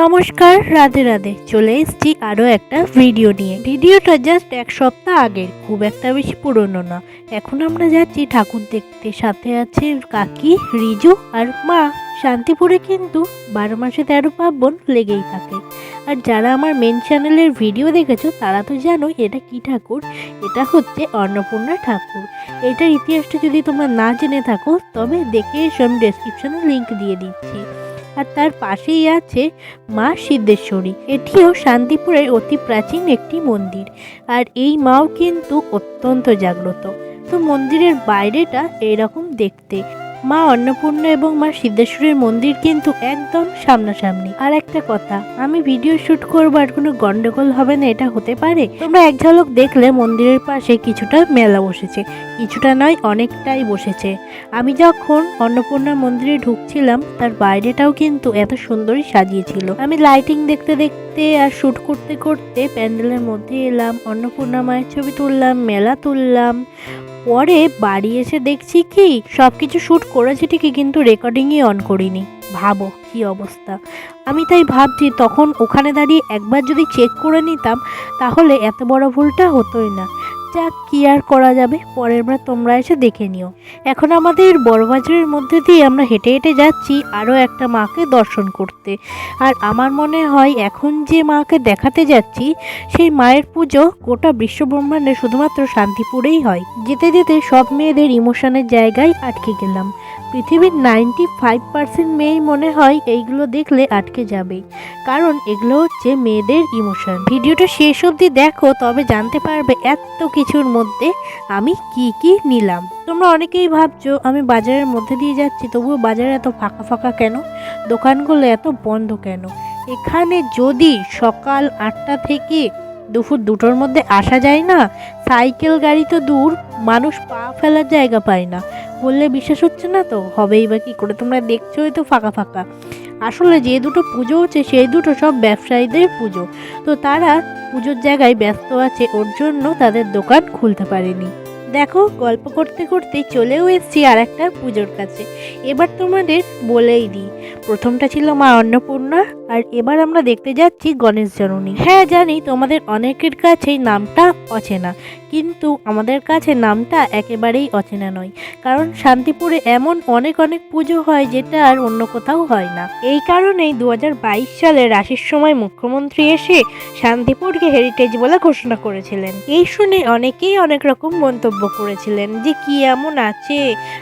নমস্কার, রাধে রাধে। চলে এসছি আরও একটা ভিডিও নিয়ে। ভিডিওটা জাস্ট এক সপ্তাহ আগের, খুব একটা বেশি পুরনো না। এখন আমরা যাচ্ছি ঠাকুর দেখতে। সাথে আছে কাকি, রিজু আর মা। শান্তিপুরে কিন্তু বারো মাসে তেরো পার্বণ লেগেই থাকে। আর যারা আমার মেন চ্যানেলের ভিডিও দেখেছ, তারা তো জানোই এটা কি ঠাকুর? এটা হচ্ছে অন্নপূর্ণা ঠাকুর। এটার ইতিহাসটা যদি তোমরা না জেনে থাকো, তবে দেখে এসো আমি ডেসক্রিপশনে লিঙ্ক দিয়ে দিচ্ছি। আর তার পাশেই আছে মা সিদ্ধেশ্বরী। এটিও শান্তিপুরের অতি প্রাচীন একটি মন্দির। আর এই মাও কিন্তু অত্যন্ত জাগ্রত। তো মন্দিরের বাইরেটা এরকম দেখতে। মা অন্নপূর্ণা এবং মা সিদ্ধেশ্বরীর মন্দির কিন্তু একদম সামনাসামনি। আর একটা কথা, আমি ভিডিও শুট করব আর কোনো গন্ডগোল হবে না, এটা হতে পারে? তোমরা এক ঝলক দেখলে মন্দিরের পাশে কিছুটা মেলা বসেছে, কিছুটা নয়, অনেকটাই বসেছে। আমি যখন অন্নপূর্ণা মন্দিরে ঢুকছিলাম, তার বাইরেটাও কিন্তু এত সুন্দরই সাজিয়েছিল। আমি লাইটিং দেখতে দেখতে আর শুট করতে করতে প্যান্ডেলের মধ্যে এলাম, অন্নপূর্ণা মায়ের ছবি তুললাম, মেলা তুললাম। পরে বাড়ি এসে দেখছি কি সব কিছু শ্যুট করেছি ঠিকই কিন্তু রেকর্ডিংই অন করিনি। ভাবো কি অবস্থা। আমি তাই ভাবছি তখন ওখানে দাঁড়িয়ে একবার যদি চেক করে নিতাম, তাহলে এত বড় ভুলটা হতোই না। যাক কি আর করা যাবে? পরের বার তোমরা এসে দেখে নিও। এখন আমাদের বড়বাজারের মধ্যে দিয়ে আমরা হেঁটে হেঁটে যাচ্ছি আরও একটা মাকে দর্শন করতে। আর আমার মনে হয় এখন যে মাকে দেখাতে যাচ্ছি, সেই মায়ের পুজো গোটা বিশ্বব্রহ্মাণ্ডে শুধুমাত্র শান্তিপুরেই হয়। যেতে যেতে সব মেয়েদের ইমোশনের জায়গায় আটকে গেলাম। পৃথিবীর নাইনটি ফাইভ পার্সেন্ট মেয়েই মনে হয় এইগুলো দেখলে আটকে যাবে। কারণ এগুলো হচ্ছে মেয়েদের ইমোশন। ভিডিওটা শেষ অবধি দেখো, তবে জানতে পারবে এত কিছুর মধ্যে আমি কি কি নিলাম? তোমরা অনেকেই ভাবছ আমি বাজারের মধ্যে দিয়ে যাচ্ছি, তবুও বাজারে এত ফাঁকা ফাঁকা কেন? দোকানগুলো এত বন্ধ কেন? এখানে যদি সকাল আটটা থেকে দুপুর দুটোর মধ্যে আসা যায় না, সাইকেল গাড়ি তো দূর, মানুষ পা ফেলার জায়গা পায় না। বললে বিশ্বাস হচ্ছে না তো? হবেই বা কী করে? তোমরা দেখছোই তো ফাঁকা ফাঁকা। আসলে যে দুটো পুজো হচ্ছে, সেই দুটো সব ব্যবসায়ীদের পুজো। তো তারা পুজোর জায়গায় ব্যস্ত আছে, ওর জন্য তাদের দোকান খুলতে পারেনি। দেখো, গল্প করতে করতে চলেও এসেছি আর একটা পুজোর কাছে। এবার তোমাদের বলেই দিই, প্রথমটা ছিল মা অন্নপূর্ণা, আর এবার আমরা দেখতে যাচ্ছি গণেশ জননী। হ্যাঁ জানি তোমাদের অনেকের কাছেই নামটা অচেনা কিন্তু আমাদের কাছে নামটা একেবারেই অচেনা নয়। কারণ শান্তিপুরে এমন অনেক অনেক পুজো হয় যেটা আর অন্য কোথাও হয় না। এই কারণেই দু হাজার বাইশ সালে রাশির সময় মুখ্যমন্ত্রী এসে শান্তিপুরকে হেরিটেজ বলে ঘোষণা করেছিলেন। এই শুনে অনেকেই অনেক রকম মন্তব্য করেছিলেন যে কি এমন আছে,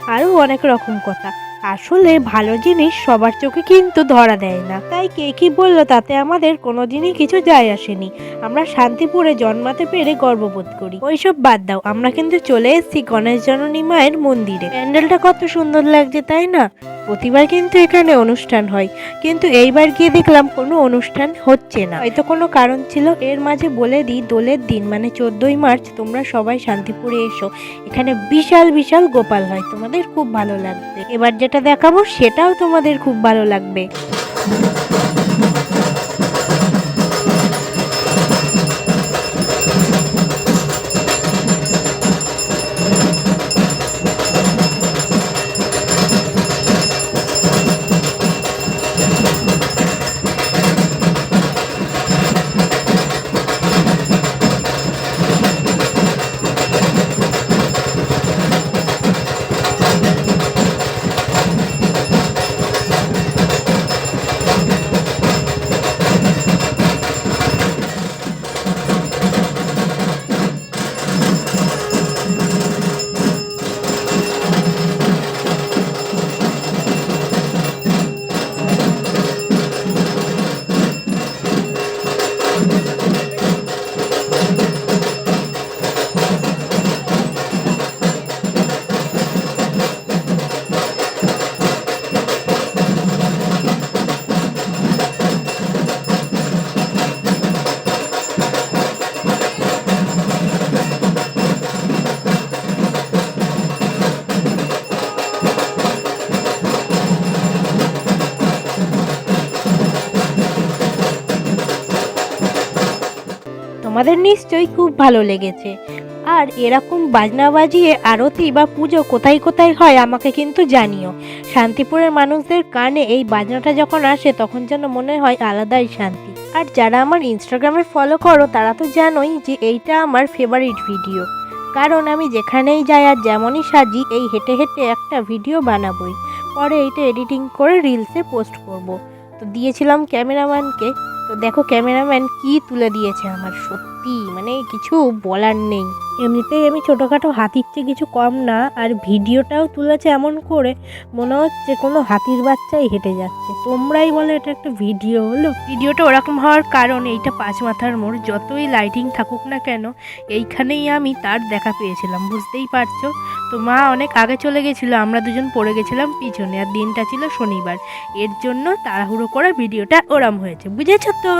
আরও অনেক রকম কথা। আসলে ভালো জিনিস সবার চোখে কিন্তু ধরা দেয় না। তাই কে কি বলল তাতে আমাদের কোনো দিনই কিছু যায় আসেনি। আমরা শান্তিপুরে জন্মাতে পেরে গর্ববোধ করি। ওইসব বাদ দাও, আমরা কিন্তু চলে এসেছি গণেশ জননী মায়ের মন্দিরে। প্যান্ডেলটা কত সুন্দর লাগছে, তাই না? প্রতিবার কিন্তু এখানে অনুষ্ঠান হয়। কিন্তু এইবার গিয়ে দেখলাম কোনো অনুষ্ঠান হচ্ছে না। হয়তো কোনো কারণ ছিল। এর মাঝে বলে দিই, দোলের দিন মানে চোদ্দই মার্চ, তোমরা সবাই শান্তিপুরে এসো। এখানে বিশাল বিশাল গোপাল হয়। তোমাদের খুব ভালো লাগবে। এবার যেটা দেখাবো, সেটাও তোমাদের খুব ভালো লাগবে। তোমাদের নিশ্চয়ই খুব ভালো লেগেছে। আর এরকম বাজনা বাজিয়ে আরতি বা পুজো কোথায় কোথায় হয় আমাকে কিন্তু জানিও। শান্তিপুরের মানুষদের কানে এই বাজনাটা যখন আসে, তখন যেন মনে হয় আলাদাই শান্তি। আর যারা আমার ইনস্টাগ্রামে ফলো করো, তারা তো জানোই যে এইটা আমার ফেভারিট ভিডিও কারণ আমি যেখানেই যাই আর যেমনই সাজি, এই হেঁটে হেঁটে একটা ভিডিও বানাবোই। পরে এইটা এডিটিং করে রিলসে পোস্ট করব। তো দিয়েছিলাম ক্যামেরাম্যানকে তো দেখো ক্যামেরাম্যান কি তুলে দিয়েছে আমার সত্যি মানে কিছু বলার নেই। এমনিতেই আমি ছোটোখাটো হাতির চেয়ে কিছু কম না আর ভিডিওটাও তুলেছে এমন করে মনে হচ্ছে কোনো হাতির বাচ্চাই হেঁটে যাচ্ছে। তোমরাই বলো এটা একটা ভিডিও। হলো ভিডিওটা ওরকম হওয়ার কারণ এইটা পাঁচ মাথার মোড় যতই লাইটিং থাকুক না কেন এইখানেই আমি তার দেখা পেয়েছিলাম বুঝতেই পারছ? তো মা অনেক আগে চলে গেছিল আমরা দুজন পড়ে গেছিলাম পিছনে আর দিনটা ছিল শনিবার। এর জন্য তাড়াহুড়ো করে ভিডিওটা ওরম হয়েছে বুঝেছ? তো